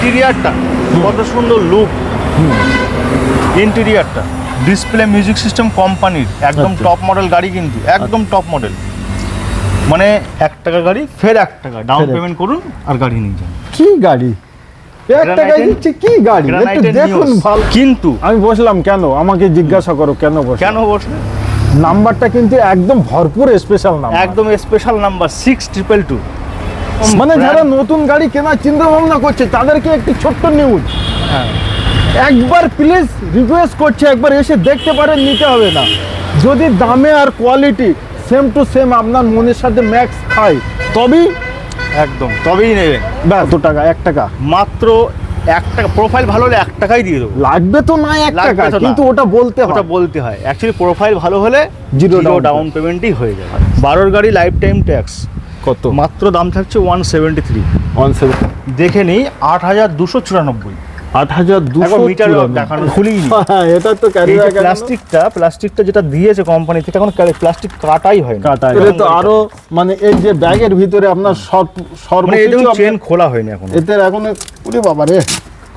ইন্টেরিয়ারটা কত সুন্দর লুক ইন্টেরিয়ারটা। ডিসপ্লে মিউজিক সিস্টেম কোম্পানির একদম আচ্ছা। টপ মডেল গাড়ি কিন্তু একদম টপ মডেল মানে এক টাকা গাড়ি ফের এক টাকা। ডাউন পেমেন্ট করুন আর গাড়ি নিয়ে যান। কি গাড়ি? এক টাকায় দিচ্ছে কি গাড়ি? একটু দেখুন ভালো কিন্তু আমি বসলাম কেন? আমাকে জিজ্ঞাসা করো কেন বস কেন বসলে? নাম্বারটা কিন্তু একদম ভরপুর স্পেশাল নাম্বার একদম special number six triple two মানে যারা নতুন গাড়ি কেনার চিন্তা ভাবনা করছে তাদেরকে একটি ছোট্ট নিউজ হ্যাঁ। একবার প্লিজ রিকোয়েস্ট করছে একবার এসে দেখতে পারেন নিতে হবে না। যদি দামে আর কোয়ালিটি সেম টু সেম আপনার মনের সাথে ম্যাক্স খায় তবেই একদম তবেই নেবেন ব্যাস। দু টাকা এক টাকা। মাত্র এক টাকা প্রোফাইল ভালো হলে এক টাকাই দিয়ে দেবো। লাগবে তো না এক টাকা কিন্তু ওটা বলতে ওটা বলতে হয়। অ্যাকচুয়ালি প্রোফাইল ভালো হলে জিরো ডাউন পেমেন্টই হয়ে যাবে। বারোর গাড়ি লাইফ টাইম ট্যাক্স কত? মাত্র দাম থাকছে one seventy three one seven দেখে নিই আট হাজার দুশো চুরানব্বই। আট হাজার দুশো মিটার দেখানো খুলেই নি। এটা তো এই প্লাস্টিকটা প্লাস্টিকটা যেটা দিয়েছে কোম্পানি থেকে এখন প্লাস্টিক কাটাই হয় না। কাটা এটা তো আরও মানে এর যে ব্যাগের ভিতরে আপনার সর্ব মানে চেন খোলা হয়নি এখন। এতে এখন ওরে বাবা রে।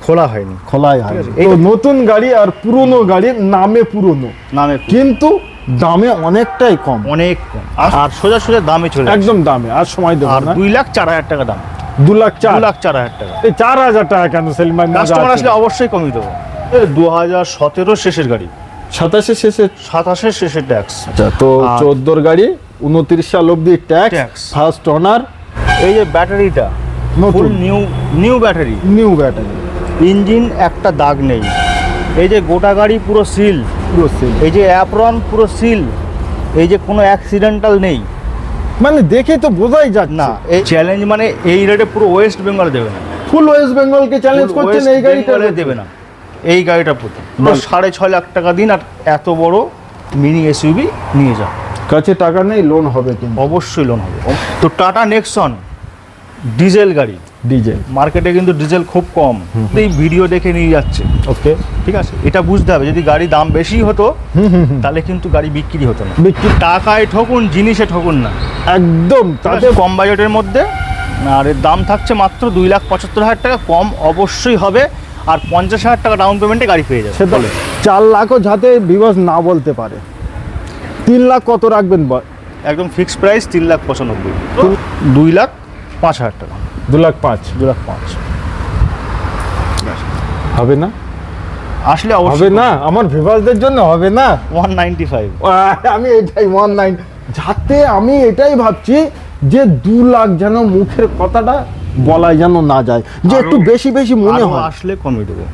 খোলা হয়নি। খোলাই হয় তো এই- নতুন গাড়ি আর পুরনো গাড়ি নামে পুরনো। নামে কিন্তু দামে অনেকটাই কম। অনেক কম। আর- আর সোজা সোজা দামে চলে একদম দামে আর সময় দেবো আর না। দুই লাখ চার হাজার টাকা দাম। দু লাখ চার। লাখ চার হাজার টাকা। এই চার হাজার টাকা কেন সেলমান কাস্টমার আসলে অবশ্যই কমিয়ে দেবো। দু হাজার সতেরো শেষের গাড়ি। সাতাশে শেষে সাতাশে শেষের ট্যাক্স আচ্ছা তো চোদ্দোর গাড়ি উনত্রিশ সাল অব্দি। ট্যাক্স ফার্স্ট অনার এই যে ব্যাটারিটা নতুন। New new battery new battery engine একটা দাগ নেই। এই যে গোটা গাড়ি পুরো সিল পুরো সেল এই যে অ্যাপ্রন পুরো সিল এই যে কোনো অ্যাক্সিডেন্টাল নেই। মানে দেখে তো বোঝাই যাচ্ছে। না এই চ্যালেঞ্জ মানে এই রেটে পুরো ওয়েস্ট বেঙ্গল দেবে না। ফুল ওয়েস্ট বেঙ্গলকে চ্যালেঞ্জ করছেন এই গাড়িটা Bengal দেবে না। এই গাড়িটা প্রতি। সাড়ে ছয় লাখ টাকা দিন আর এত বড় মিনি এসইউবি নিয়ে যাও। কাছে টাকা নেই লোন হবে কিন্তু। অবশ্যই লোন হবে। তো টাটা নেক্সন ডিজেল গাড়ি। ডিজেল। মার্কেটে কিন্তু ডিজেল খুব কম। এই ভিডিও দেখে নিয়ে যাচ্ছে। ওকে। ঠিক আছে? এটা বুঝতে হবে যদি গাড়ি দাম বেশি হতো তাহলে কিন্তু গাড়ি বিক্রি হতো না। বিক্রি টাকায় ঠকুন জিনিসে ঠকুন না। একদম তাতে তাতে কম বাজেটের মধ্যে আর এর দাম থাকছে মাত্র দুই লাখ পঁচাত্তর হাজার টাকা কম অবশ্যই হবে আর পঞ্চাশ হাজার টাকা ডাউন পেমেন্টে গাড়ি পেয়ে যাবে। তো চার লাখও যাতে বিবাস না বলতে পারে। তিন লাখ কত রাখবেন একদম ফিক্সড প্রাইস তিন লাখ পঁচানব্বই। দুই লাখ পাঁচ হাজার টাকা। দু লাখ পাঁচ। দু লাখ পাঁচ। হবে না? আসলে হবে না? আমার ভিভাসদের জন্য হবে না? ওয়ান নাইনটি ফাইভ আমি এটাই ওয়ান নাইন যাতে আমি এটাই ভাবছি যে দু লাখ যেন মুখের কথাটা বলা যেন না যায় যে একটু বেশি বেশি মনে হয়। আসলে কমিয়ে দেবো।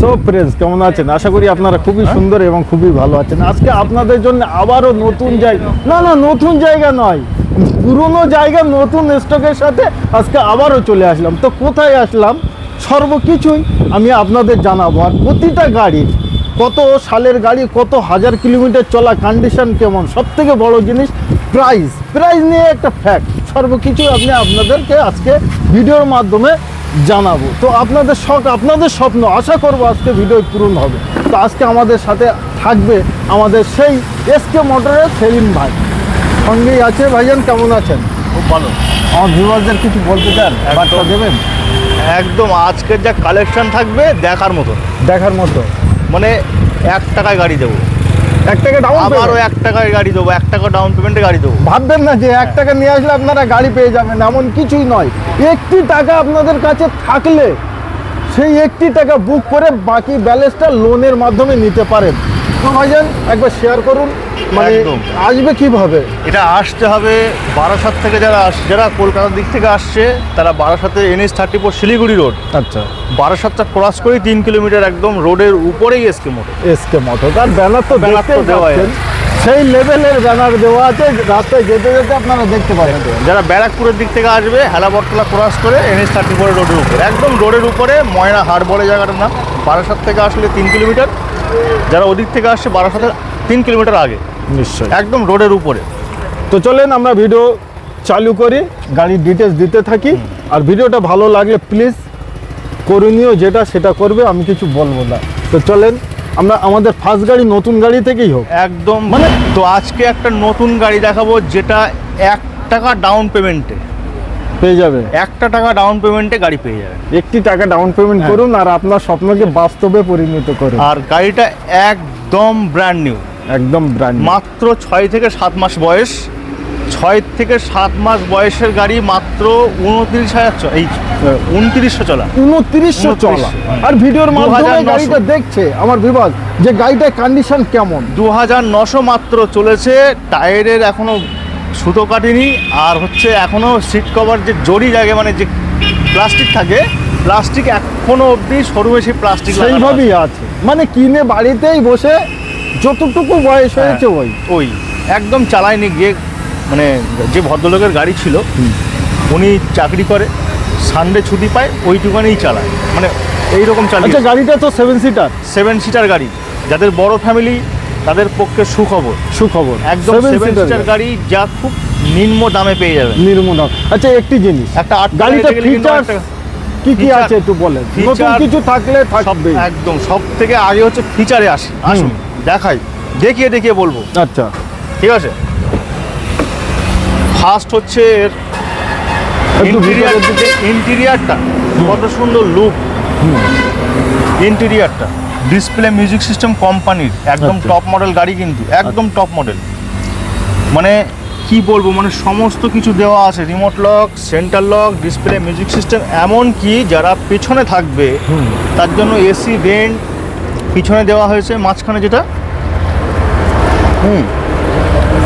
সো ফ্রেন্ডস কেমন আছেন? আশা করি আপনারা খুবই সুন্দর এবং খুবই ভালো আছেন। আজকে আপনাদের জন্য আবারও নতুন জায়গা না না নতুন জায়গা নয়। পুরনো জায়গা নতুন স্টকের সাথে আজকে আবারও চলে আসলাম। তো কোথায় আসলাম? সর্বকিছুই আমি আপনাদের জানাব। আর প্রতিটা গাড়ি কত সালের গাড়ি কত হাজার কিলোমিটার চলা কন্ডিশন কেমন সব থেকে বড় জিনিস প্রাইস প্রাইস নিয়ে একটা ফ্যাক্ট সর্বকিছু আপনি আপনাদেরকে আজকে ভিডিওর মাধ্যমে জানাব। তো আপনাদের শখ আপনাদের স্বপ্ন আশা করব আজকে ভিডিও পূরণ হবে। তো আজকে আমাদের সাথে থাকবে আমাদের সেই এসকে মোটরের সেলিম ভাই। সঙ্গেই আছে ভাইজান কেমন আছেন? খুব ভালো। আমার ভিউয়ারদের কিছু বলতে চান? বার্তা দেবেন? একদম আজকের যা কালেকশন থাকবে দেখার মতো। দেখার মতো। মানে এক টাকায় গাড়ি দেবো। এক টাকা ডাউন আবারও এক টাকায় গাড়ি দেবো এক টাকা ডাউন পেমেন্টে গাড়ি দেবো। ভাববেন না যে এক টাকা নিয়ে আসলে আপনারা গাড়ি পেয়ে যাবেন এমন কিছুই নয়। একটি টাকা আপনাদের কাছে থাকলে সেই একটি টাকা বুক করে বাকি ব্যালেন্সটা লোনের মাধ্যমে নিতে পারেন। তো ভাইজান একবার শেয়ার করুন। মানে আসবে কীভাবে? এটা আসতে হবে বারাসাত থেকে যারা আস যারা কলকাতার দিক থেকে আসছে তারা বারাসাতে NS thirty four Siliguri road. আচ্ছা। বারাসাতটা ক্রস করেই তিন কিলোমিটার একদম রোডের উপরেই এসকে মোটর এসকে মোটর তার ব্যানার তো ব্যানার তো পাচ্ছেন। সেই লেভেলের ব্যানার দেওয়া আছে। রাস্তায় যেতে যেতে আপনারা দেখতে পারেন যারা ব্যারাকপুরের দিক থেকে আসবে হেলাবরতলা ক্রস করে এনএস থার্টি ফোর রোডের উপরে। একদম রোডের উপরে ময়না হাট বলে জায়গাটার নাম। বারাসাত থেকে আসলে তিন কিলোমিটার। যারা ওদিক থেকে আসছে বারাসাতের তিন কিলোমিটার আগে। নিশ্চয়ই। একদম রোডের উপরে। তো চলেন আমরা ভিডিও চালু করি গাড়ির ডিটেলস দিতে থাকি। আর ভিডিওটা ভালো লাগলে প্লিজ করণীয় যেটা সেটা করবে আমি কিছু বলব না। তো চলেন আমরা আমাদের ফার্স্ট গাড়ি নতুন গাড়ি থেকেই হোক। একদম। মানে তো আজকে একটা নতুন গাড়ি দেখাবো যেটা এক টাকা ডাউন পেমেন্টে পেয়ে যাবে। একটা টাকা ডাউন পেমেন্টে গাড়ি পেয়ে যাবে। একটি টাকা ডাউন পেমেন্ট হ্যাঁ। করুন আর আপনার স্বপ্নকে বাস্তবে পরিণত করুন। আর গাড়িটা একদম ব্র্যান্ড নিউ একদম ব্র্যান্ড মাত্র ছয় থেকে সাত মাস বয়স ছয় থেকে সাত মাস বয়সের গাড়ি মাত্র উনত্রিশ হাজার এই উনত্রিশশো চলা। উনত্রিশশো চলা। আর ভিডিওর মাধ্যমে 2900 গাড়িটা দেখছে আমার বিভাগ যে গাড়িটার কন্ডিশন কেমন? দু হাজার নশো মাত্র চলেছে টায়ারের এখনও সুতো কাটেনি আর হচ্ছে এখনও সিট কভার যে জড়ি লাগে মানে যে প্লাস্টিক থাকে প্লাস্টিক এখনও অবধি সরু বেশি প্লাস্টিক সেইভাবেই আছে। মানে কিনে বাড়িতেই বসে যতটুকু বয়স হ্যাঁ। হয়েছে ওই। ওই। একদম চালায়নি গিয়ে মানে যে ভদ্রলোকের গাড়ি ছিল উনি চাকরি করে সানডে ছুটি পায় ওইটুকানেই চালায়। মানে এইরকম আচ্ছা চালিয়ে গাড়িটা তো সেভেন সিটার সেভেন সিটার গাড়ি। যাদের বড় ফ্যামিলি তাদের পক্ষে সুখবর। সুখবর। একদম সেভেন সিটার গাড়ি যা খুব নিম্ন দামে পেয়ে যাবেন। নির্মূল আচ্ছা একটি জিনিস। একটা গাড়িটা ফিচার কি কি আছে একটু বলেন। নতুন কিছু থাকলে থাকবে একদম সব থেকে আগে হচ্ছে ফিচারে আসি। আসুন দেখাই দেখিয়ে দেখিয়ে বলব। আচ্ছা। ঠিক আছে? ফার্স্ট হচ্ছে এর ইন্টেরিয়ার ইন্টেরিয়ারটা কত সুন্দর লুক ইন্টেরিয়ারটা ডিসপ্লে মিউজিক সিস্টেম কোম্পানির একদম আচ্ছা। টপ মডেল গাড়ি কিন্তু একদম টপ মডেল মানে কি বলব মানে সমস্ত কিছু দেওয়া আছে। Remote lock centre lock display music system এমন কি যারা পেছনে থাকবে তার জন্য এসি ভেন্ট পিছনে দেওয়া হয়েছে মাঝখানে যেটা। হুম।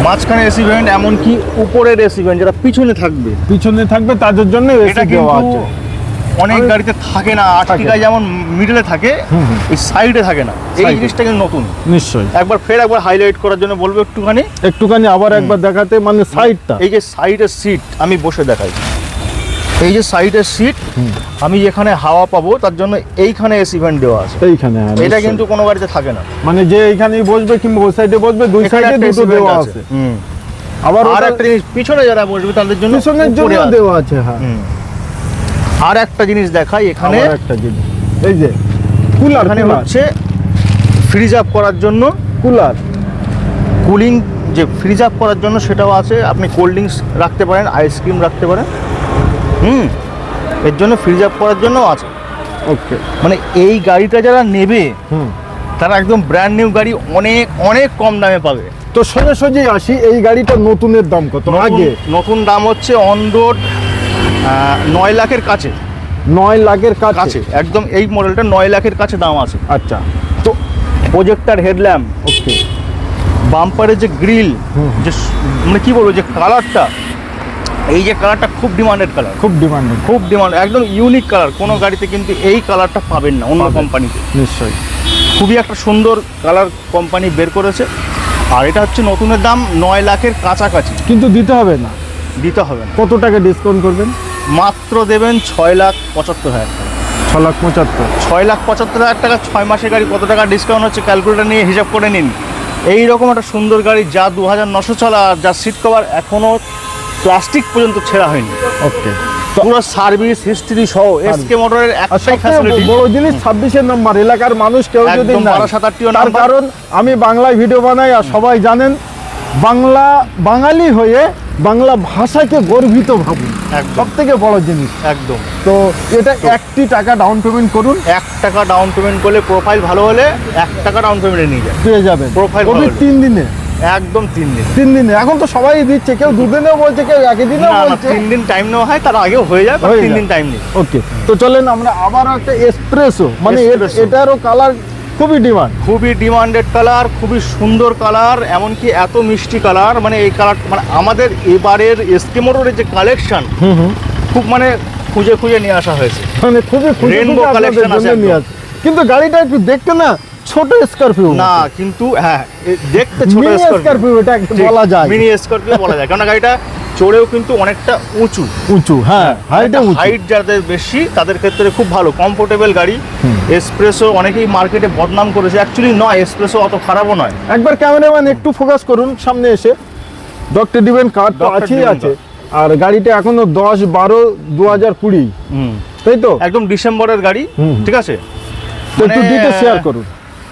মাঝখানে এসি ভেন্ট এমনকি উপরের এসি ভেন্ট যারা পিছনে থাকবে। পিছনে থাকবে তাদের জন্য এটা এসি দেওয়া আছে। অনেক গাড়িতে থাকে না আর্টিকায় যেমন মিডলে থাকে। এই সাইডে থাকে না। এই জিনিসটা কিন্তু নতুন। নিশ্চয়ই। একবার ফের একবার হাইলাইট করার জন্য বলব একটুখানি। একটুখানি আবার একবার দেখাতে মানে সাইডটা এই যে সাইডের সিট আমি বসে দেখাই। এই যে সাইডের সিট আমি যেখানে হাওয়া পাবো তার জন্য এইখানে এসি ভেন্ট দেওয়া আছে। এইখানে হ্যাঁ, এটা কিন্তু কোনো গাড়িতে থাকে না। মানে যে এইখানেই বসবে কিংবা ওই সাইডে বসবে দুই সাইডে দুটো দেওয়া আছে। আবার আর একটা জিনিস পিছনে যারা বসবে তাদের জন্য পিছনের জন্য দেওয়া আছে হ্যাঁ। আর একটা জিনিস দেখাই এখানে। একটা জিনিস। এই যে কুলার এখানে হচ্ছে ফ্রিজ আপ করার জন্য কুলার। কুলিং যে ফ্রিজ আপ করার জন্য সেটাও আছে। আপনি কোল্ড ড্রিঙ্কস রাখতে পারেন আইসক্রিম রাখতে পারেন। হুম এর জন্য ফ্রিজ আপ করার জন্যও আছে। ওকে মানে এই গাড়িটা যারা নেবে হুম। তারা একদম ব্র্যান্ড নিউ গাড়ি অনেক অনেক কম দামে পাবে। তো সোজা সোজাই আসি এই গাড়িটা নতুনের দাম কত? আগে? নতুন দাম হচ্ছে অন রোড নয় লাখের কাছে। নয় লাখের কাছে? একদম এই মডেলটা নয় লাখের কাছে দাম আছে। আচ্ছা। তো প্রজেক্টার হেডল্যাম্প ওকে। বাম্পারের যে গ্রিল যে মানে কি বলব যে কালারটা এই যে কালারটা খুব ডিমান্ডেড কালার খুব ডিমান্ডিং খুব ডিমান্ড একদম ইউনিক কালার কোনো গাড়িতে কিন্তু এই কালারটা পাবেন না অন্য। কোম্পানিতে নিশ্চয়ই। খুবই একটা সুন্দর কালার কোম্পানি বের করেছে। আর এটা হচ্ছে নতুনের দাম নয় লাখের কাছাকাছি। কিন্তু দিতে হবে না। দিতে হবে না। কত টাকা ডিসকাউন্ট করবেন? মাত্র দেবেন ছয় লাখ পঁচাত্তর হাজার টাকা। ছ লাখ পঁচাত্তর। ছয় লাখ পঁচাত্তর হাজার টাকা ছয় মাসের গাড়ি কত টাকা ডিসকাউন্ট হচ্ছে ক্যালকুলেটার নিয়ে হিসাব করে নিন। এই রকম একটা সুন্দর গাড়ি যা দু হাজার নশো চলা আর যার সিট কভার এখনও প্লাস্টিক পর্যন্ত ছেঁড়া হয়নি। ওকে। পুরো সার্ভিস হিস্ট্রি সহ এসকে মোটরের একটাই ফ্যাসিলিটি বড় জিনিস ছাব্বিশের নাম্বার এলাকার মানুষ কেউ যদি না বারো সাত আটটিও তার কারণ আমি বাংলায় ভিডিও বানাই আর সবাই জানেন বাংলা বাঙালি হয়ে বাংলা ভাষাকে গর্বিত ভাবুন। সব থেকে বড় জিনিস। একদম। তো এটা একটি টাকা ডাউন পেমেন্ট করুন। এক টাকা ডাউন পেমেন্ট করলে প্রোফাইল ভালো হলে এক টাকা ডাউন পেমেন্টে নিয়ে যায় পেয়ে যাবেন। কবি তিন দিনে। একদম তিন দিন। তিন দিনে। এখন তো সবাই দিচ্ছে কেউ দুদিনেও বলছে কেউ একই দিনেও বলছে। তিন দিন টাইম নেওয়া হয় তার আগেও হয়ে যায় তিন দিন টাইম নেই। ওকে তো চলেন আমরা আবার একটা এসপ্রেসো মানে। এটারও কালার খুবই ডিমান্ড। খুবই ডিমান্ডেড কালার খুবই সুন্দর কালার এমনকি এত মিষ্টি কালার। মানে এই কালার মানে আমাদের এবারের এসকে মোটরের যে কালেকশন খুব মানে খুঁজে খুঁজে নিয়ে আসা হয়েছে। মানে খুবই collection আছে। কিন্তু গাড়িটা একটু দেখতে না ছোট স্করপিও না কিন্তু হ্যাঁ দেখতে ছোট স্করপিও এটা বলা যায়। মিনি স্করপিও বলা যায়। কারণ গাড়িটা চড়েও কিন্তু অনেকটা উঁচু। উঁচু হ্যাঁ হাইটে উঁচু। হাইট যাদের বেশি তাদের ক্ষেত্রে খুব ভালো। কমফোর্টেবল গাড়ি। এসপ্রেসো অনেকেই মার্কেটে বদনাম করেছে। অ্যাকচুয়ালি নয় এসপ্রেসো অত খারাপও নয়। একবার ক্যামেরাম্যান একটু ফোকাস করুন সামনে এসে। ডক্টর ডিবেন কার্ড তো আছেই আছে। আর গাড়িটা এখনও দশ বারো দু হাজার কুড়ি। হুম। তাই তো? একদম ডিসেম্বরের গাড়ি। ঠিক আছে? তো একটু মানে- শেয়ার করুন।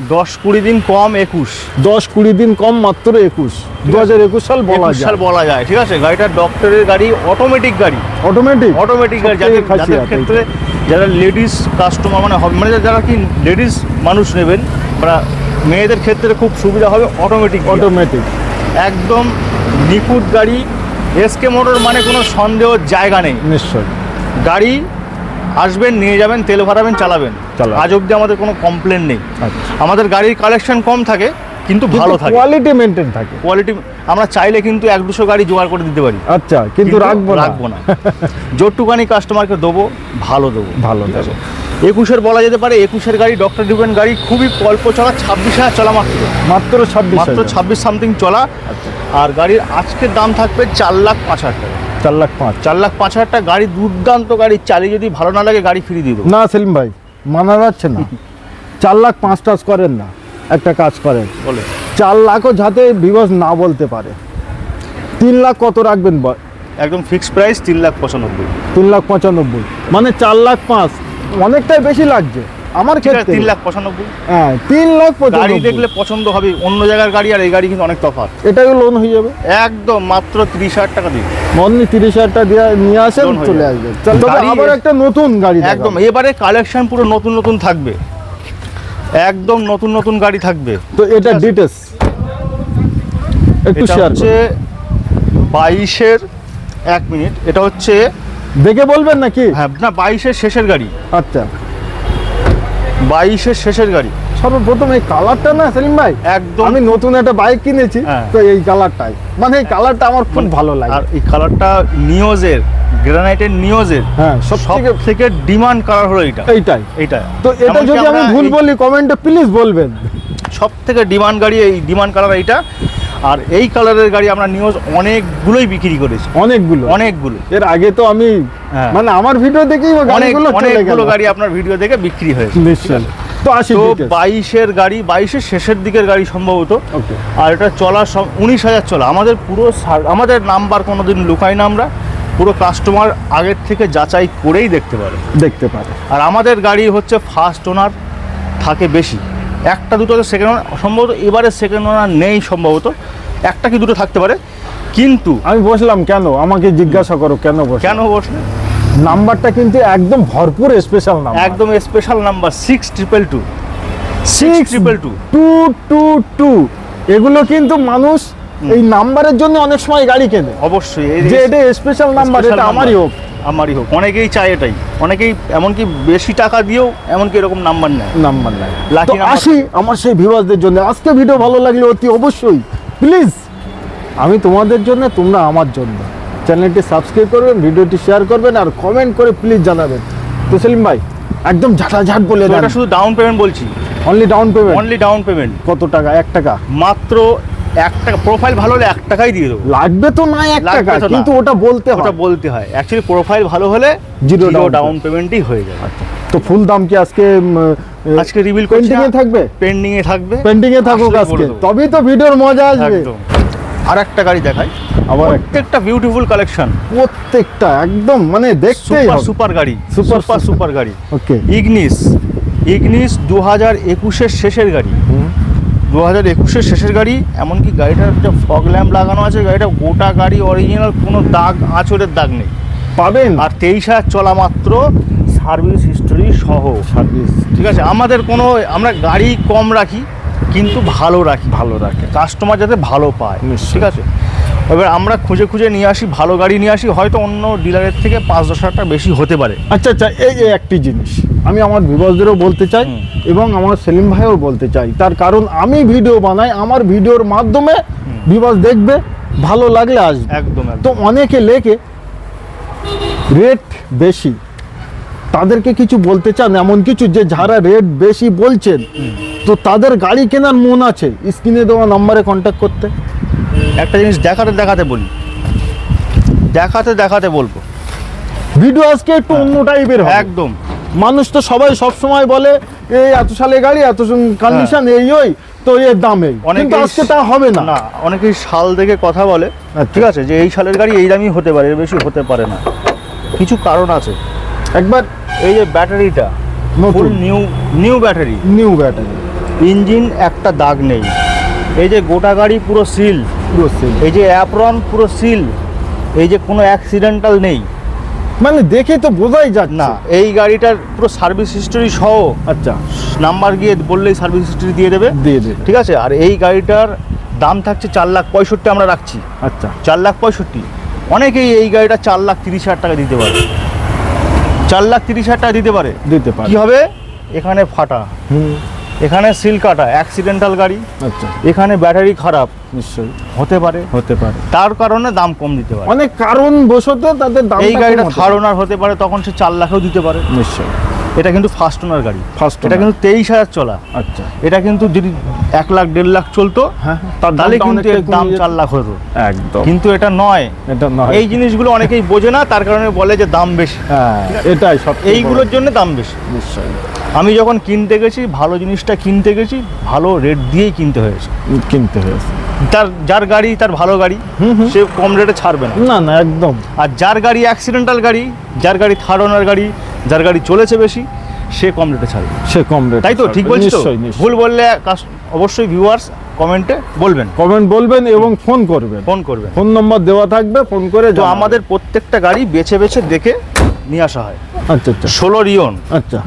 দশ কুড়ি দিন কম একুশ। দশ কুড়ি দিন কম মাত্র একুশ। দু হাজার একুশ সাল বলা যায় সাল বলা যায় ঠিক আছে? গাড়িটা ডক্টরের গাড়ি অটোমেটিক গাড়ি। অটোমেটিক অটোমেটিক গাড়ি যাদের ক্ষেত্রে যারা লেডিস কাস্টমার মানে হবে মানে যারা কি লেডিস মানুষ নেবেন বা মেয়েদের ক্ষেত্রে খুব সুবিধা হবে অটোমেটিক অটোমেটিক একদম নিখুঁত গাড়ি এসকে মোটর মানে কোনো সন্দেহের জায়গা নেই। নিশ্চয় গাড়ি আসবেন নিয়ে যাবেন তেল ভরাবেন চালাবেন। আজ অবধি আমাদের কোনো কমপ্লেন নেই। আচ্ছা। আমাদের গাড়ির কালেকশন কম থাকে কিন্তু ভালো থাকে। কোয়ালিটি মেনটেন থাকে। কোয়ালিটি আমরা চাইলে কিন্তু এক দুশো গাড়ি জোগাড় করে দিতে পারি। আচ্ছা কিন্তু রাখব রাখব না। যতটুকানি কাস্টমারকে দেবো ভালো দেবো। ভালো দেবো। একুশের বলা যেতে পারে একুশের গাড়ি ডক্টর ডিপেন গাড়ি খুবই অল্প চলা ছাব্বিশ হাজার চলা মাত্র। মাত্র ছাব্বিশ মাত্র ছাব্বিশ সামথিং চলা। আর গাড়ির আজকের দাম থাকবে চার লাখ পাঁচ হাজার টাকা। চার লাখ পাঁচ। চার লাখ পাঁচ হাজার টাকা গাড়ি দুর্দান্ত গাড়ি। চালিয়ে যদি ভালো না লাগে গাড়ি ফিরিয়ে দিয়ে দেবো। না সেলিম ভাই মানা যাচ্ছে না। চার লাখ পাঁচ টাচ করেন না একটা কাজ করেন। বলে চার লাখও যাতে বিবাস না বলতে পারে। তিন লাখ কত রাখবেন একদম ফিক্সড প্রাইস তিন লাখ পঁচানব্বই। তিন লাখ পঁচানব্বই। মানে চার লাখ পাঁচ অনেকটাই বেশি লাগছে। আমার ক্ষেত্রে। তিন লাখ পঁচানব্বই। হ্যাঁ তিন লাখ গাড়ি দেখলে পছন্দ হবে অন্য জায়গার গাড়ি আর এই গাড়ি কিন্তু অনেক তফাৎ। এটাও লোন হয়ে যাবে। একদম মাত্র তিরিশ হাজার টাকা দিন তিরিশ হাজার টাকা দিয়ে নিয়ে আসেন চলে আবার একটা নতুন গাড়ি একদম এবারে কালেকশন পুরো নতুন নতুন থাকবে। একদম নতুন নতুন গাড়ি থাকবে। তো এটা ডিটেলস একটু শেয়ার হচ্ছে বাইশের এক মিনিট। এটা হচ্ছে দেখে বলবেন নাকি? হ্যাঁ না বাইশের শেষের গাড়ি। আচ্ছা। বাইশের শেষের গাড়ি। সর্বপ্রথম এই কালারটা না সেলিম ভাই? একদম। আমি নতুন একটা বাইক কিনেছি হ্যাঁ। তো এই কালারটাই। মানে এই কালারটা আমার খুব ভালো লাগে। আর এই কালারটা নিওজের গ্রানাইটের নিওজের হ্যাঁ সব থেকে থেকে ডিমান্ড কালার হলো এটা এইটাই। এইটা তো এটা যদি আমি ভুল বলি কমেন্টে প্লিজ বলবেন। সব থেকে ডিমান্ড গাড়ি এই ডিমান্ড কালার এইটা। আর এই কালারের গাড়ি আমরা নিউজ অনেকগুলোই বিক্রি করেছি। অনেকগুলো। অনেকগুলো। এর আগে তো আমি। মানে আমার ভিডিও দেখেই ও অনেক গাড়িগুলো চলে গেল। অনেকগুলো গাড়ি আপনার ভিডিও দেখে বিক্রি হয়েছে। নিশ্চয় তো আসি তো বাইশের গাড়ি বাইশের শেষের দিকের গাড়ি সম্ভবত। আর এটা চলা উনিশ হাজার চলা। আমাদের পুরো আমাদের নাম্বার কোনোদিন লুকাই না আমরা। পুরো কাস্টমার আগের থেকে যাচাই করেই দেখতে পারে। দেখতে পারে। আর আমাদের গাড়ি হচ্ছে ফার্স্ট ওনার থাকে বেশি। একটা দুটো সেকেন্ড ওনার সম্ভবত এবারে সেকেন্ড ওনার নেই সম্ভবত। একটা কি দুটো থাকতে পারে? কিন্তু আমি বসলাম কেন? আমাকে জিজ্ঞাসা করো কেন বসে কেন বসলে? নাম্বারটা কিন্তু একদম ভরপুর স্পেশাল নাম্বার। একদম special number six triple two six triple two two two two এগুলো কিন্তু মানুষ এই নাম্বারের জন্য অনেক সময় গাড়ি কেনে। অবশ্যই যে এটা স্পেশাল নাম্বার এটা আমারই হোক। আমারই হোক। অনেকেই চায় এটাই। অনেকেই এমনকি বেশি টাকা দিয়েও এমনকি এরকম নাম্বার নেয়। নাম্বার Lucky আসি আমার সেই ভিউয়ারদের জন্য। আজকে ভিডিও ভালো লাগলে অতি অবশ্যই প্লিজ আমি তোমাদের জন্য তোমরা আমার জন্য। চ্যানেলটি সাবস্ক্রাইব করবেন ভিডিওটি শেয়ার করবেন আর কমেন্ট করে প্লিজ জানাবেন। তো সেলিম ভাই একদম ঝাঁটাঝাট বলে দেন। শুধু ডাউন পেমেন্ট বলছি। Only down payment only down payment কত টাকা? এক টাকা? মাত্র এক টাকা। প্রোফাইল ভালো হলে এক টাকাই দিয়ে দেবো। লাগবে তো না এক টাকা কিন্তু ওটা বলতে ওটা বলতে হয়। অ্যাকচুয়ালি প্রোফাইল ভালো হলে জিরো ডাউন পেমেন্টই হয়ে যাবে। তো ফুল দাম কি আজকে আজকে রিভিল পেন্টিং এ থাকবে? পেন্ডিং এ থাকবে। পেন্টিং এ থাকুক আজকে। তবেই তো ভিডিওর মজা আসবে। একদম। আর একটা গাড়ি দেখাই। আবার প্রত্যেকটা বিউটিফুল কালেকশন প্রত্যেকটা একদম মানে দেখতেই সুপার সুপার গাড়ি সুপার super। সুপার। গাড়ি। ওকে। ইগনিস ইগনিস দু হাজার একুশের শেষের গাড়ি। দু হাজার একুশের শেষের গাড়ি এমনকি গাড়িটার যে ফগ ল্যাম্প লাগানো আছে গাড়িটা গোটা গাড়ি অরিজিনাল কোনো দাগ আঁচড়ের দাগ নেই। পাবেন। আর তেইশ হাজার চলা মাত্র সার্ভিস হিস্টোরি সহ। সার্ভিস ঠিক আছে আমাদের কোনো আমরা গাড়ি কম রাখি কিন্তু ভালো রাখি। ভালো রাখে। কাস্টমার যাতে ভালো পায়। ঠিক আছে? এবার আমরা খুঁজে খুঁজে নিয়ে আসি ভালো গাড়ি নিয়ে আসি হয়তো অন্য ডিলারের থেকে পাঁচ দশ হাজার টাকা বেশি হতে পারে। আচ্ছা আচ্ছা এই যে একটি জিনিস আমি আমার বিবসদেরও বলতে চাই এবং আমার সেলিম ভাইও বলতে চাই। তার কারণ আমি ভিডিও বানাই আমার ভিডিওর মাধ্যমে বিবস দেখবে ভালো লাগলে আসবে। একদম তো অনেকে লেখে রেট বেশি। তাদেরকে কিছু বলতে চান এমন কিছু যে যারা রেট বেশি বলছেন তো তাদের গাড়ি কেনার মন আছে। স্ক্রিনে দেওয়া নাম্বারে কন্ট্যাক্ট করতে। একটা জিনিস দেখাতে দেখাতে বলি। দেখাতে দেখাতে বলব। ভিডিও আজকে একটু অন্য টাইপের একদম। মানুষ তো সবাই সব সময় বলে এই এত সালে গাড়ি এত কন্ডিশন এই ওই তো এর দাম কিন্তু আজকে তা হবে না। না অনেকেই সাল দেখে কথা বলে। আচ্ছা। ঠিক আছে যে এই সালের গাড়ি এই দামই হতে পারে এর বেশি হতে পারে না। কিছু কারণ আছে। একবার এই যে ব্যাটারিটা নতুন। New new battery new battery engine একটা দাগ নেই। এই যে গোটা গাড়ি পুরো সিল। পুরো সিল। এই যে অ্যাপ্রন পুরো সিল। এই যে কোনো অ্যাক্সিডেন্টাল নেই। মানে দেখে তো বোঝাই যাচ্ছে। না এই গাড়িটার পুরো সার্ভিস হিস্টোরি সহ আচ্ছা। নাম্বার গিয়ে বললেই সার্ভিস হিস্টোরি দিয়ে দেবে। দিয়ে দেবে। ঠিক আছে? আর এই গাড়িটার দাম থাকছে চার লাখ পঁয়ষট্টি আমরা রাখছি। আচ্ছা। চার লাখ পঁয়ষট্টি। অনেকেই এই গাড়িটা চার লাখ তিরিশ হাজার টাকা দিতে পারে। চার লাখ তিরিশ হাজার টাকা দিতে পারে। দিতে পারে। কি হবে? এখানে ফাটা। হুম। এখানে সিল কাটা অ্যাক্সিডেন্টাল গাড়ি। আচ্ছা। এখানে ব্যাটারি খারাপ। নিশ্চয়ই। হতে পারে। হতে পারে। তার কারণে দাম কম দিতে পারে। অনেক কারণ বশত তাদের দাম এই গাড়িটা থার্ড ওনার হতে পারে তখন সে চার লাখেও দিতে পারে। নিশ্চয়ই। এটা কিন্তু ফার্স্ট ওনার গাড়ি। First এটা কিন্তু তেইশ হাজার চলা। আচ্ছা। এটা কিন্তু যদি এক লাখ দেড় লাখ চলতো হ্যাঁ তার তাহলে কিন্তু এর দাম চার লাখ হতো। একদম। কিন্তু এটা নয়। এটা নয়। এই জিনিসগুলো অনেকেই বোঝে না তার কারণে বলে যে দাম বেশি। হ্যাঁ এটাই সব এইগুলোর জন্য দাম বেশি। নিশ্চয়ই। আমি যখন কিনতে গেছি ভালো জিনিসটা কিনতে গেছি ভালো রেট দিয়েই কিনতে হয়েছে। কিনতে হয়েছে। তার যার গাড়ি তার ভালো গাড়ি সে কম রেটে ছাড়বে না। না না একদম। আর যার গাড়ি অ্যাক্সিডেন্টাল গাড়ি যার গাড়ি থার্ড ওনার গাড়ি যার গাড়ি চলেছে বেশি সে কম রেটে ছাড়বে। সে কম রেট তাই তো? ঠিক বলছি তো? ভুল বললে অবশ্যই ভিউয়ার্স কমেন্টে বলবেন। কমেন্ট বলবেন এবং ফোন করবেন। ফোন করবেন। ফোন নম্বর দেওয়া থাকবে ফোন করে তো আমাদের প্রত্যেকটা গাড়ি বেছে বেছে দেখে নিয়ে আসা হয়। আচ্ছা আচ্ছা। ষোলো রিয়ন আচ্ছা।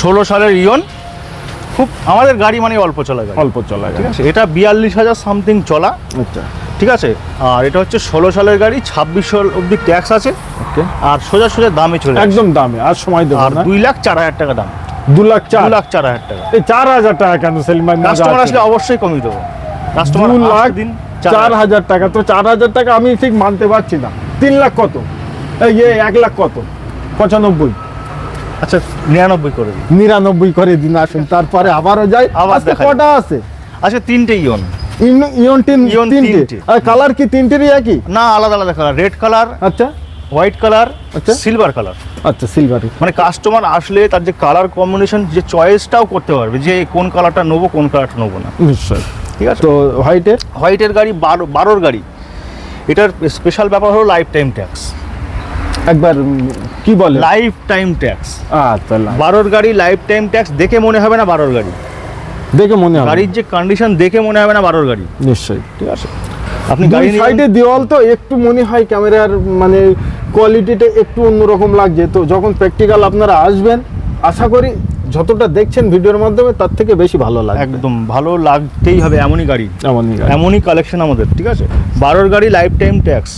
ষোলো সালের রিয়ন খুব আমাদের গাড়ি মানে অল্প চলা গাড়ি। অল্প চলা ঠিক আছে? এটা বিয়াল্লিশ হাজার সামথিং চলা। আচ্ছা। ঠিক আছে? আর এটা হচ্ছে ষোলো সালের গাড়ি ছাব্বিশ সাল অব্দি ট্যাক্স আছে। আর সোজা সোজা দামে চলে একদম দামে আর সময় দেবো আর দুই লাখ চার হাজার টাকা দাম। দু লাখ চার। লাখ চার হাজার টাকা। এই চার হাজার টাকা কেন সেলমান কাস্টমার আসলে অবশ্যই কমিয়ে দেবো। কাস্টমার দু লাখ দিন চার হাজার। টাকা। তো চার হাজার টাকা আমি ঠিক মানতে পারছি না। তিন লাখ কত? এই যে এক লাখ কত? পঁচানব্বই। আচ্ছা নিরানব্বই করে দিন। নিরানব্বই করে দিন আসুন। তারপরে আবারও যাই। আবার কটা আছে? আচ্ছা তিনটে ইয়ন ইয়ন তিন ইয়ন তিনটে। আর কালার কি তিনটেরই একই? না আলাদা আলাদা কালার রেড কালার আচ্ছা। হোয়াইট কালার আচ্ছা। সিলভার কালার আচ্ছা সিলভারি মানে কাস্টমার আসলে তার যে কালার কম্বিনেশন যে চয়েসটাও করতে পারবে যে কোন কালারটা নেব কোন কালারটা নেব না। নিশ্চয় ঠিক আছে? তো হোয়াইটের হোয়াইটের গাড়ি বারো বারোর গাড়ি। এটার স্পেশাল ব্যাপার হলো লাইফ টাইম ট্যাক্স একবার কি বলে? লাইফ টাইম ট্যাক্স আচ্ছা বারোর গাড়ি লাইফ টাইম ট্যাক্স দেখে মনে হবে না বারোর গাড়ি। দেখে মনে হবে। গাড়ির যে কন্ডিশন দেখে মনে হবে না বারোর গাড়ি। নিশ্চয়ই ঠিক আছে। আপনি দুই গাড়ি সাইডে দেওয়াল তো একটু মনে হয় ক্যামেরার মানে কোয়ালিটিটা একটু অন্যরকম লাগছে। তো যখন প্র্যাকটিক্যাল আপনারা আসবেন আশা করি যতটা দেখছেন ভিডিওর মাধ্যমে তার থেকে বেশি ভালো লাগবে। একদম ভালো লাগতেই হবে এমনই গাড়ি। এমনই এমনই কালেকশন আমাদের ঠিক আছে? বারোর গাড়ি লাইফ টাইম ট্যাক্স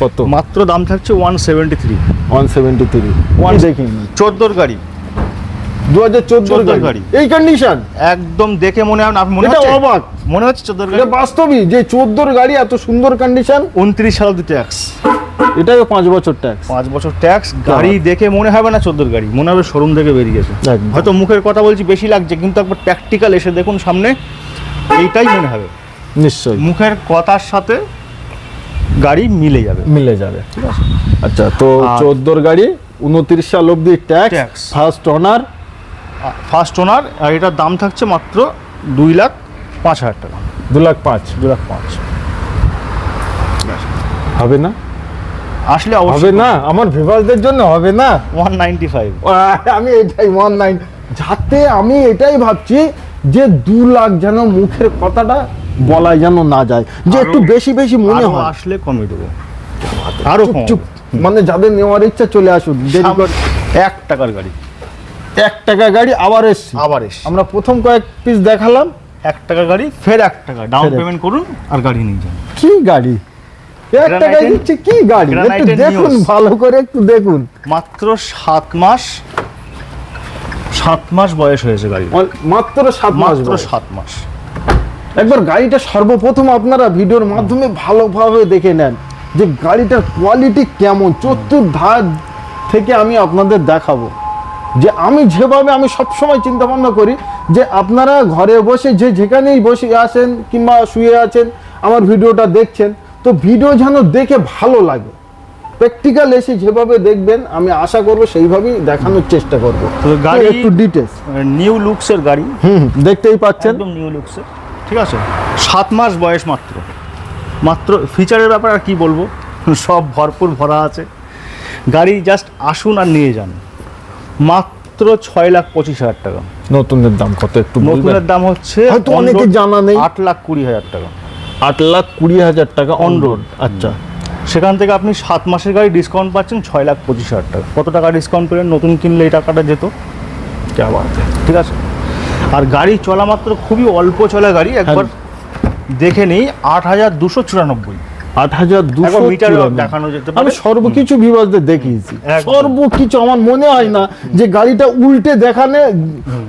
কত? মাত্র দাম থাকছে one seventy three one seventy three one চোদ্দোর গাড়ি দু হাজার চোদ্দোর 14 গাড়ি। গাড়ি। এই কন্ডিশন একদম দেখে মনে হয় না মনে হচ্ছে অবাক। মনে হচ্ছে চোদ্দোর গাড়ি? বাস্তবই যে চোদ্দোর গাড়ি এত সুন্দর কন্ডিশন উনত্রিশ সাল ট্যাক্স এটাই পাঁচ বছর ট্যাক্স পাঁচ বছর ট্যাক্স গাড়ি দেখে মনে হবে না চোদ্দোর গাড়ি মনে হবে শোরুম থেকে বেরিয়েছে। হয়তো মুখের কথা বলছি বেশি লাগছে কিন্তু একবার প্র্যাকটিক্যাল এসে দেখুন সামনে এইটাই মনে হবে। নিশ্চয়ই। মুখের কথার সাথে গাড়ি মিলে যাবে। মিলে যাবে আচ্ছা তো চোদ্দোর গাড়ি উনত্রিশ সাল অব্দি। Tax first owner first owner আর এটার দাম থাকছে মাত্র দুই লাখ পাঁচ হাজার টাকা। দু লাখ পাঁচ। দু লাখ পাঁচ। হবে না? আসলে হবে না? আমার ভিভাসদের জন্য হবে না? ওয়ান নাইনটি ফাইভ আমি এটাই ওয়ান নাইন যাতে আমি এটাই ভাবছি যে দু লাখ যেন মুখের কথাটা বলাই যেন না যায় যে একটু বেশি বেশি মনে হয়। আসলে কমে দেবো। আরও চুপ মানে যাদের নেওয়ার ইচ্ছা চলে আসুন। দেরি করে এক টাকার গাড়ি। এক টাকা গাড়ি আবার এসছি। আবার এস আমরা প্রথম কয়েক পিস দেখালাম এক টাকার গাড়ি ফের এক টাকা ডাউন পেমেন্ট করুন আর গাড়ি নিয়ে যান। কি গাড়ি? এক টাকায় দিচ্ছে কি গাড়ি? একটু দেখুন ভালো করে একটু দেখুন। মাত্র সাত মাস সাত মাস বয়স হয়েছে গাড়ি। মাত্র সাত মাস মাত্র সাত মাস। একবার গাড়িটা সর্বপ্রথম আপনারা ভিডিওর মাধ্যমে ভালোভাবে দেখে নেন যে গাড়িটার কোয়ালিটি কেমন। চতুর ধার থেকে আমি আপনাদের দেখাবো। যে আমি যেভাবে আমি সবসময় চিন্তা ভাবনা করি যে আপনারা ঘরে বসে যে যেখানেই বসে আছেন কিংবা শুয়ে আছেন আমার ভিডিওটা দেখছেন তো ভিডিও যেন দেখে ভালো লাগে। প্র্যাকটিক্যাল এসে যেভাবে দেখবেন আমি আশা করব সেইভাবেই দেখানোর চেষ্টা করব। গাড়ি- একটু ডিটেলস নিউ লুকসের গাড়ি। হুম হুম, দেখতেই পাচ্ছেন। একদম নিউ লুকসের ঠিক আছে? সাত মাস বয়স মাত্র। মাত্র ফিচারের ব্যাপারে আর কি বলব? সব ভরপুর ভরা আছে। গাড়ি জাস্ট আসুন আর নিয়ে যান। মাত্র ছয় লাখ পঁচিশ হাজার টাকা। নতুনের দাম কত একটু নতুনের দাম হচ্ছে হয়তো on জানা নেই। আট লাখ কুড়ি হাজার টাকা। আট লাখ কুড়ি হাজার টাকা অন রোড আচ্ছা। সেখান থেকে আপনি সাত মাসের গাড়ি ডিসকাউন্ট পাচ্ছেন ছয় লাখ পঁচিশ হাজার টাকা। কত টাকা ডিসকাউন্ট পেলেন নতুন কিনলে এই টাকাটা যেত? হ্যাঁ। ঠিক আছে। আর গাড়ি চলা মাত্র খুবই অল্প চলা গাড়ি। একবার দেখে নিই আট হাজার দুশো চুরানব্বই। আট হাজার দুশো মিটার চুরানব্বই। দেখানো যেতে আমি পারে সর্বকিছু বিভাজে দেখিয়েছি। সর্বকিছু আমার মনে হয় না যে গাড়িটা উল্টে দেখানে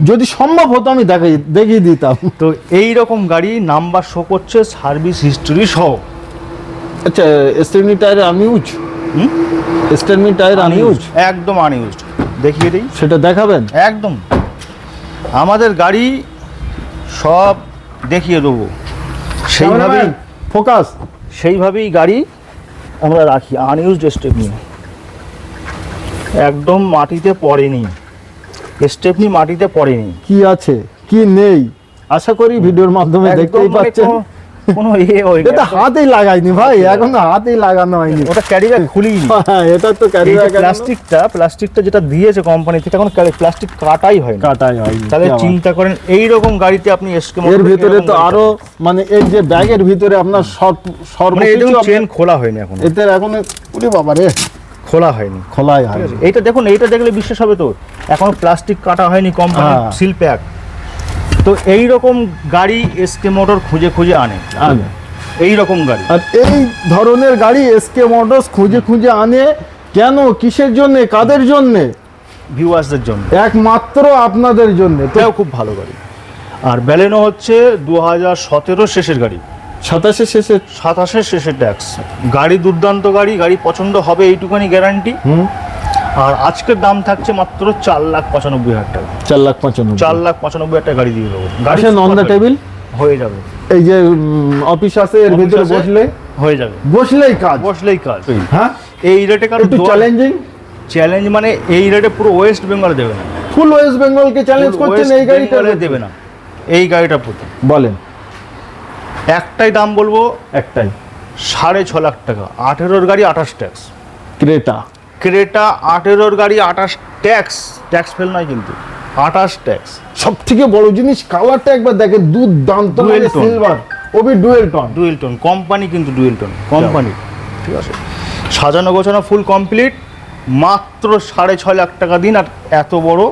যদি সম্ভব হতো আমি দেখাই দেখিয়ে দিতাম। তো এই রকম গাড়ি নাম্বার শো করছে সার্ভিস হিস্টোরি সহ। আচ্ছা স্টেমি টায়ার আনইউজ হুম? স্টেমি টায়ার আনইউজ একদম আনইউজড দেখিয়ে দিই। সেটা দেখাবেন? একদম। আমাদের গাড়ি সব দেখিয়ে দেবো। সেইভাবেই ফোকাস সেইভাবেই গাড়ি আমরা রাখি আনইউজড স্টেপনি একদম মাটিতে পড়েনি। স্টেপনি মাটিতে পড়েনি। কি আছে? কি নেই? আশা করি ভিডিওর মাধ্যমে দেখতেই মানে পাচ্ছেন। কোনো- ইয়ে হয়নি এটা হাতেই লাগাইনি ভাই এখনও হাতেই লাগানো হয়নি। ওটা ক্যারি ব্যাগ হ্যাঁ, এটা তো ক্যারি ব্যাগ প্লাস্টিকটা প্লাস্টিকটা যেটা দিয়েছে কোম্পানি থেকে এখন প্লাস্টিক কাটাই হয় কাটাই হয়নি তাহলে চিন্তা করেন এই রকম গাড়িতে আপনি এসকে এর ভিতরে তো আরও মানে এই যে ব্যাগের ভিতরে আপনার সর্ব মানে সর্বকিছু চেন খোলা হয়নি এখন। এতে এখন উরে বাবা রে। খোলা হয়নি। খোলাই হয় আছে? এইটা দেখুন এইটা দেখলে বিশ্বাস হবে তো। এখন প্লাস্টিক কাটা হয়নি কোম্পানি হ্যাঁ। সিল প্যাক তো এই রকম গাড়ি এসকে মোটর খুঁজে খুঁজে আনে। এই রকম গাড়ি। আর এই ধরনের গাড়ি এসকে মোটরস খুঁজে খুঁজে আনে কেন? কিসের জন্য? কাদের জন্য? ভিউয়ার্সদের জন্য। একমাত্র আপনাদের জন্য। তো এটাও খুব ভালো গাড়ি। আর ব্যালেনো হচ্ছে দু হাজার সতেরো শেষের গাড়ি। সাতাশে শেষে সাতাশের শেষের ট্যাক্স। গাড়ি দুর্দান্ত গাড়ি গাড়ি পছন্দ হবে এইটুখানি গ্যারান্টি। হুম। আর আজকের দাম থাকছে মাত্র চার লাখ পঁচানব্বই হাজার টাকা। চার লাখ পঁচানব্বই। চার লাখ পঁচানব্বই হাজার টাকা গাড়ি দিয়ে দেবো। গাড়ি অন দ্য টেবিল হয়ে যাবে। এই যে অফিস আছে এর ভিতরে বসলে? হয়ে যাবে। বসলেই কাজ। বসলেই কাজ। হ্যাঁ? এই রেটে কারও একটু চ্যালেঞ্জিং চ্যালেঞ্জ মানে এই রেটে পুরো ওয়েস্ট বেঙ্গল দেবে না। ফুল ওয়েস্ট বেঙ্গলকে চ্যালেঞ্জ পুরো করছেন এই গাড়িটা দেবে না। এই গাড়িটা প্রতি বলেন। একটাই দাম বলব একটাই। সাড়ে ছ লাখ টাকা। আঠেরোর গাড়ি আঠাশ ট্যাক্স ক্রেটা ক্রেটা আঠেরোর গাড়ি আঠাশ ট্যাক্স ট্যাক্স ফেল নয় কিন্তু আঠাশ ট্যাক্স। সব থেকে বড় জিনিস কালারটা একবার দেখেন দুর্দান্ত Dual tone। Silver Obi dual tone dual tone company কিন্তু ডুয়েলটন কোম্পানি ঠিক আছে। সাজানো গোছানো ফুল কমপ্লিট মাত্র সাড়ে ছয় লাখ টাকা দিন আর এত বড়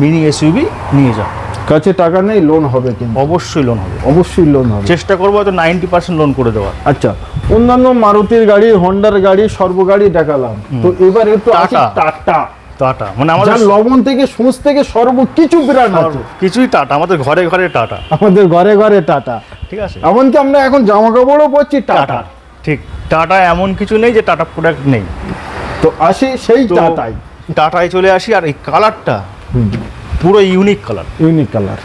মিনি এসইউবি নিয়ে যান। কাছে টাকা নেই লোন হবে কিন্তু। অবশ্যই লোন হবে। অবশ্যই লোন হবে। চেষ্টা করব হয়তো নাইনটি পার্সেন্ট লোন করে দেওয়ার। আচ্ছা অন্যান্য মারুতির গাড়ি হোন্ডার গাড়ি সর্বগাড়ি দেখালাম। তো এবার একটু আসি টাটা। টাটা। মানে আমাদের লবণ থেকে সুঁচ থেকে সর্বকিছু ব্র্যান্ড আছে। কিছুই টাটা। আমাদের ঘরে ঘরে টাটা। আমাদের ঘরে ঘরে টাটা। ঠিক আছে। এমনকি আমরা এখন জামা কাপড়ও পরছি টাটা। ঠিক। টাটা এমন কিছু নেই যে টাটা প্রোডাক্ট নেই। তো আসি সেই তো টাটাই। টাটায় চলে আসি আর এই কালারটা পুরো ইউনিক কালার ইউনিক কালার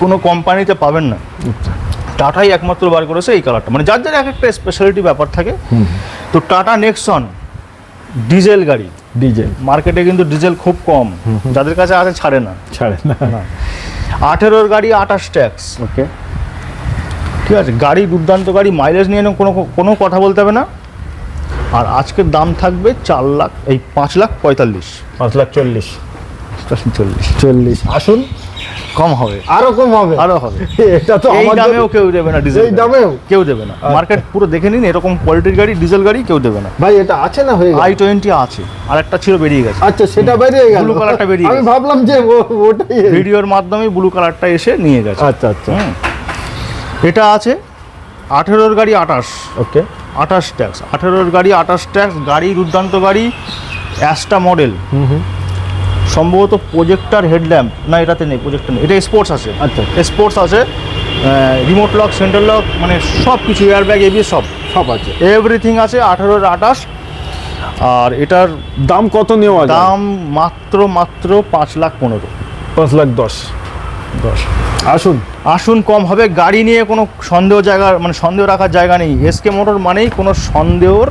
কোনো কোম্পানিতে পাবেন না। টাটাই একমাত্র বার করেছে এই কালারটা মানে যার যার এক একটা স্পেশালিটি ব্যাপার থাকে। তো টাটা নেক্সন ডিজেল গাড়ি। ডিজেল। মার্কেটে কিন্তু ডিজেল খুব কম। যাদের কাছে আছে ছাড়ে না। ছাড়ে না। আঠেরোর গাড়ি আঠাশ ট্যাক্স ওকে ঠিক আছে গাড়ি দুর্দান্ত গাড়ি মাইলেজ নিয়ে কোনো কোনো কথা বলতে হবে না। আর আজকের দাম থাকবে চার লাখ এই পাঁচ লাখ পঁয়তাল্লিশ। পাঁচ লাখ চল্লিশ। চল্লিশ। চল্লিশ। আসুন। কম হবে। আরও কম হবে। আরও হবে। এটা তো এই দামেও কেউ দেবে না ডিজেল এই দামেও? কেউ দেবে না। মার্কেট পুরো দেখে নিন এরকম কোয়ালিটির গাড়ি ডিজেল গাড়ি কেউ দেবে না। ভাই এটা আছে না হয়ে আই টোয়েন্টি আছে। আর একটা ছিল বেরিয়ে গেছে। আচ্ছা সেটা বেরিয়ে গেল। Blue colourটা বেরিয়ে আমি। ভাবলাম যে ওটাই ভিডিওর মাধ্যমে ব্লু কালারটা এসে নিয়ে গেছে। আচ্ছা আচ্ছা। এটা আছে আঠেরোর গাড়ি আঠাশ। ওকে আঠাশ ট্যাক্স। আঠেরোর গাড়ি আঠাশ ট্যাক্স গাড়ি দুর্দান্ত গাড়ি অ্যাস্টা মডেল হুম হুম। সম্ভবত প্রজেক্টার হেডল্যাম্প না এটাতে নেই প্রজেক্টার নেই। এটা স্পোর্টস আছে। আচ্ছা। স্পোর্টস আছে রিমোট লক সেন্টার লক মানে সব কিছু এয়ার ব্যাগ এবিএস সব সব আছে। এভরিথিং আছে আঠেরোর আঠাশ। আর এটার দাম কত নেওয়া দাম মাত্র মাত্র পাঁচ লাখ পনেরো। পাঁচ লাখ দশ। দশ। আসুন। আসুন কম হবে। গাড়ি নিয়ে কোনো সন্দেহ জায়গা মানে সন্দেহ রাখার জায়গা নেই। এসকে মোটর মানেই কোনো সন্দেহর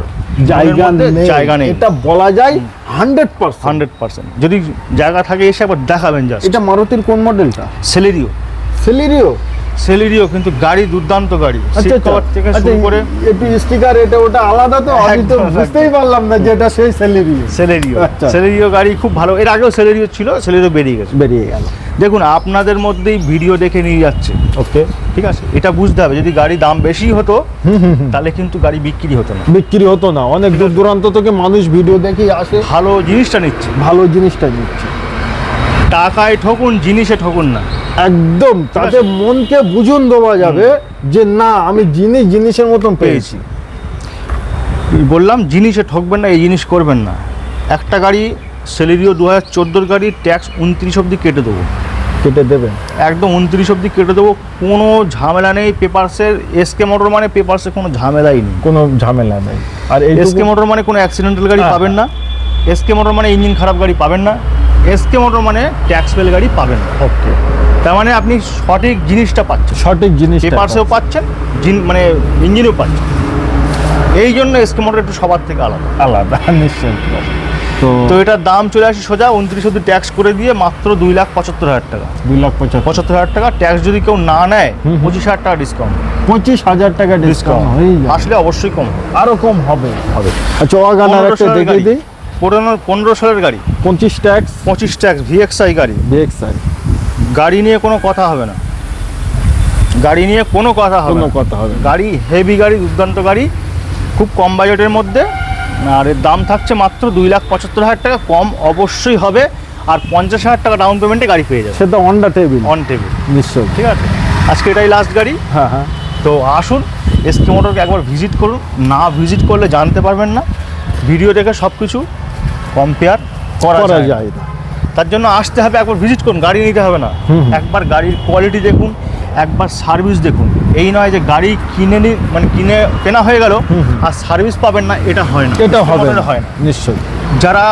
জায়গা জায়গা নেই। এটা বলা যায় হান্ড্রেড পার্সেন্ট হান্ড্রেড পার্সেন্ট যদি জায়গা থাকে এসে আবার দেখাবেন যা এটা মারুতির কোন মডেলটা সেলেরিও সেলেরিও সেলেরিও কিন্তু গাড়ি দুর্দান্ত গাড়ি। আচ্ছা সিট থেকে আচ্ছা শুরু করে একটু স্টিকার এটা ওটা আলাদা তো? আমি তো বুঝতেই পারলাম না যে এটা সেই সেলেরিও। আচ্ছা। সেলেরিও গাড়ি খুব ভালো। এর আগেও সেলেরিও ছিল সেলেরিও বেরিয়ে গেছে। বেরিয়ে গেল। দেখুন আপনাদের মধ্যেই ভিডিও দেখে নিয়ে যাচ্ছে। ওকে। ঠিক আছে? এটা বুঝতে হবে। যদি গাড়ি দাম বেশি হতো তাহলে কিন্তু গাড়ি বিক্রি হতো না। বিক্রি হতো না। অনেক দূর দূরান্ত থেকে মানুষ ভিডিও দেখে আসে। ভালো জিনিসটা নিচ্ছে। ভালো জিনিসটা নিচ্ছে। টাকায় ঠকুন জিনিসে ঠকুন না। একদম তাতে মনকে বুঝুন দেওয়া যাবে যে না আমি জিনিস জিনিসের মতন পেয়েছি। বললাম জিনিসে ঠকবেন না এই জিনিস করবেন না। একটা গাড়ি সেলেরিও দু হাজার চোদ্দোর গাড়ি ট্যাক্স উনত্রিশ অবধি কেটে দেবো। কেটে দেবেন। একদম উনত্রিশ অবধি কেটে দেবো। কোনো ঝামেলা নেই পেপারসের এসকে মোটর মানে পেপারসে কোনো ঝামেলাই নেই। কোনো ঝামেলা নেই। আর এসকে মোটর মানে কোনো অ্যাক্সিডেন্টাল গাড়ি পাবেন না। এসকে মোটর মানে ইঞ্জিন খারাপ গাড়ি পাবেন না। এসকে মোটর মানে ট্যাক্স ফেল গাড়ি পাবেন। ওকে তার মানে আপনি সঠিক জিনিসটা পাচ্ছেন। সঠিক জিনিস পেপারসেও পাচ্ছেন। জিন মানে ইঞ্জিনও পাচ্ছেন। এই জন্য এসকে মোটর একটু সবার থেকে আলাদা। আলাদা নিশ্চয়ই। তো তো এটার দাম চলে আসে সোজা উনত্রিশ অব্দি ট্যাক্স করে দিয়ে মাত্র দুই লাখ পঁচাত্তর হাজার টাকা। দুই লাখ পঁচাত্তর। পঁচাত্তর হাজার টাকা ট্যাক্স যদি কেউ না নেয় পঁচিশ হাজার টাকা ডিসকাউন্ট পঁচিশ হাজার টাকা ডিসকাউন্ট আসলে অবশ্যই কম। আরও কম হবে। হবে। আচ্ছা দেখিয়ে দিই। পনেরো পনেরো সালের গাড়ি। পঁচিশ ট্যাক্স। পঁচিশ ট্যাক্স ভিএক্সআই গাড়ি। ভিএক্সআই। গাড়ি নিয়ে কোনো কথা হবে না। গাড়ি নিয়ে কোনো কথা হবে কোনো না। কথা হবে গাড়ি হেভি গাড়ি দুর্দান্ত গাড়ি খুব কম বাজেটের মধ্যে। আর এর দাম থাকছে মাত্র দুই লাখ পঁচাত্তর হাজার টাকা। কম অবশ্যই হবে। আর পঞ্চাশ হাজার টাকা ডাউন পেমেন্টে গাড়ি পেয়ে যাবে। সেটা on the table on table নিশ্চয়ই। ঠিক আছে? আজকে এটাই লাস্ট গাড়ি। হ্যাঁ হ্যাঁ। তো আসুন এসকে মোটরকে একবার ভিজিট করুন। না ভিজিট করলে জানতে পারবেন না। ভিডিও দেখে সব কিছু কম্পেয়ার করা যায়। না। তার জন্য আসতে হবে একবার ভিজিট করুন গাড়ি নিতে হবে না। একবার গাড়ির কোয়ালিটি দেখুন একবার সার্ভিস দেখুন। এই নয় যে গাড়ি কিনে নি মানে কিনে কেনা হয়ে গেল। আর সার্ভিস পাবেন না এটা হয় না। এটা হবে। হয় না। নিশ্চয়ই। যারা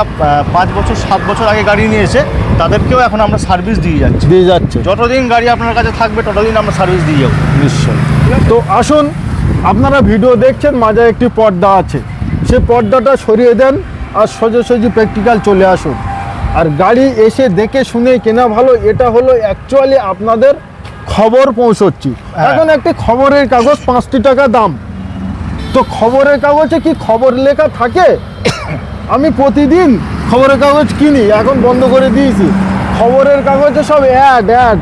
পাঁচ বছর সাত বছর আগে গাড়ি নিয়েছে তাদেরকেও এখন আমরা সার্ভিস দিয়ে যাচ্ছি। দিয়ে যাচ্ছে। যতদিন গাড়ি আপনার কাছে থাকবে ততদিন আমরা সার্ভিস দিয়ে যাব। নিশ্চয়ই। তো আসুন আপনারা ভিডিও দেখছেন মাঝে একটি পর্দা আছে। সে পর্দাটা সরিয়ে দেন আর সোজাসুজি প্র্যাকটিক্যাল চলে আসুন। আর গাড়ি এসে দেখে শুনে কেনা ভালো এটা হলো অ্যাকচুয়ালি আপনাদের খবর পৌঁছচ্ছি। হ্যাঁ। এখন একটি খবরের কাগজ পাঁচটি টাকা দাম। তো খবরের কাগজে কি খবর লেখা থাকে? আমি প্রতিদিন খবরের কাগজ কিনি এখন বন্ধ করে দিয়েছি। খবরের কাগজে সব অ্যাড অ্যাড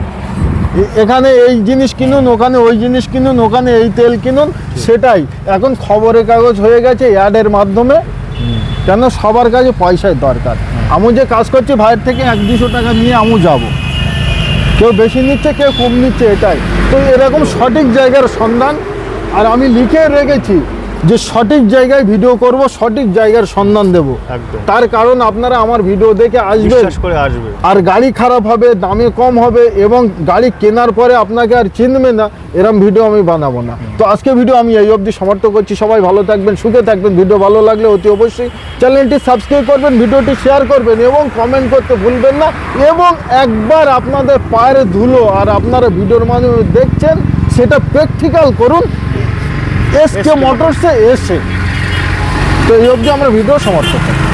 এখানে এই জিনিস কিনুন ওখানে ওই জিনিস কিনুন ওখানে এই তেল কিনুন সেটাই। এখন খবরের কাগজ হয়ে গেছে অ্যাডের মাধ্যমে। কেন সবার কাছে পয়সার দরকার। আমি যে কাজ করছি ভাইয়ের থেকে এক দুশো টাকা নিয়ে আমি যাব। কেউ বেশি নিচ্ছে, কেউ কম নিচ্ছে, এটাই। তো এরকম সঠিক জায়গার সন্ধান, আর আমি লিখে রেখেছি। যে সঠিক জায়গায় ভিডিও করব সঠিক জায়গার সন্ধান দেব। তার কারণ আপনারা আমার ভিডিও দেখে করে আসবে। আর গাড়ি খারাপ হবে দামে কম হবে এবং গাড়ি কেনার পরে আপনাকে আর চিনবে না এরম ভিডিও আমি বানাবো না। তো আজকে ভিডিও আমি এই অবধি সমর্থ করছি। সবাই ভালো থাকবেন সুখে থাকবেন। ভিডিও ভালো লাগলে অতি অবশ্যই চ্যানেলটি সাবস্ক্রাইব করবেন ভিডিওটি শেয়ার করবেন এবং কমেন্ট করতে ভুলবেন না। এবং একবার আপনাদের পায়ের ধুলো আর আপনারা ভিডিওর মাধ্যমে দেখছেন সেটা প্র্যাকটিক্যাল করুন। এস কে মোটরসে এসে। তো এই অবধি আমরা ভিডিও সমাপ্ত করি